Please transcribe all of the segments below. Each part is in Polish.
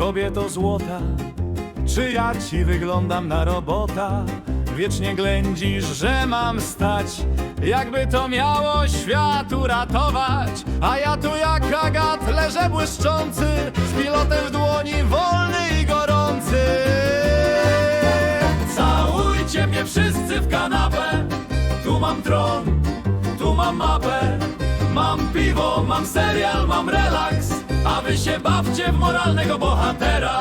kobieto złota, czy ja ci wyglądam na robota? Wiecznie ględzisz, że mam stać, jakby to miało świat uratować. A ja tu jak agat leżę błyszczący, z pilotem w dłoni, wolny i gorący. Całujcie mnie wszyscy w kanapę, tu mam tron, tu mam mapę. Mam piwo, mam serial, mam relaks, się bawcie w moralnego bohatera.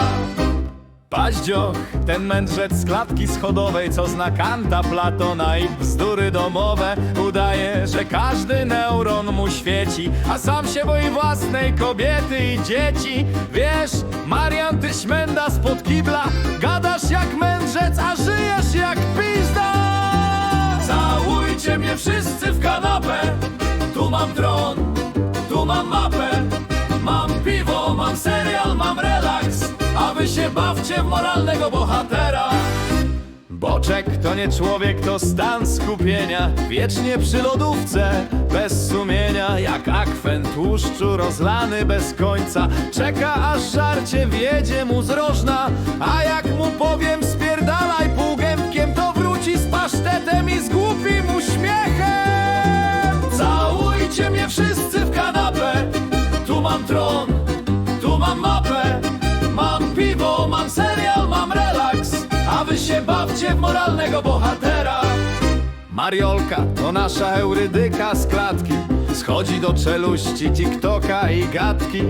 Paździoch, ten mędrzec z klatki schodowej, co zna Kanta, Platona i bzdury domowe, udaje, że każdy neuron mu świeci, a sam się boi własnej kobiety i dzieci. Wiesz, Marian, ty śmęda spod kibla, gadasz jak mędrzec, a żyjesz jak pizda! Całujcie mnie wszyscy w kanapę, tu mam tron, tu mam bawcie w moralnego bohatera. Boczek to nie człowiek, to stan skupienia. Wiecznie przy lodówce, bez sumienia. Jak akwen tłuszczu rozlany bez końca. Czeka aż żarcie wiedzie mu z rożna A jak mu powiem spierdalaj półgębkiem To wróci z pasztetem i z głupim uśmiechem. Całujcie mnie wszyscy w kanapę. Tu mam tron, w moralnego bohatera. Mariolka to nasza eurydyka z klatki. Schodzi do czeluści TikToka i gadki.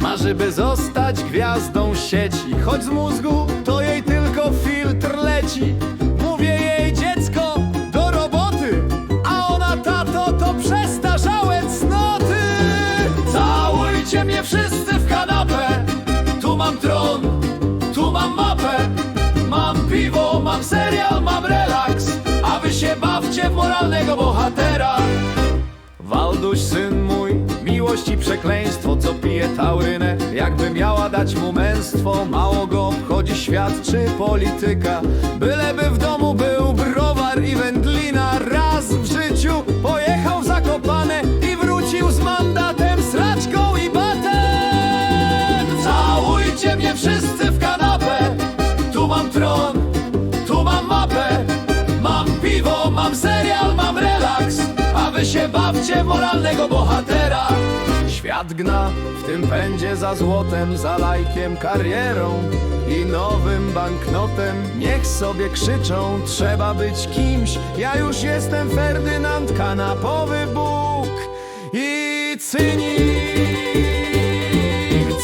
Marzy by zostać gwiazdą sieci. Choć z mózgu to jej tylko filtr leci. Mówię jej dziecko do roboty. A ona tato to przestarzałe cnoty. Całujcie mnie wszyscy w kanapę. Tu mam tron, serial, mam relaks A wy się bawcie w moralnego bohatera. Walduś, syn mój, miłość i przekleństwo Co pije taurynę, jakby miała dać mu męstwo Mało go obchodzi świat czy polityka. Byleby w moralnego bohatera. Świat gna w tym pędzie za złotem Za lajkiem, karierą i nowym banknotem. Niech sobie krzyczą, trzeba być kimś. Ja już jestem Ferdynand, kanapowy Bóg i cynik.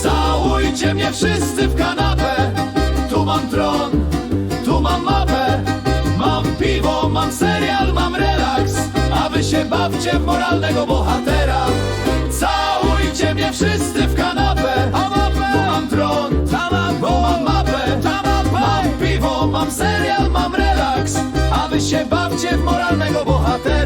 Całujcie mnie wszyscy w Bawcie moralnego bohatera. Całujcie mnie wszyscy w kanapę. A mam tron Bo mam mapę. Mam piwo, mam serial, mam relaks. A wy się bawcie w moralnego bohatera.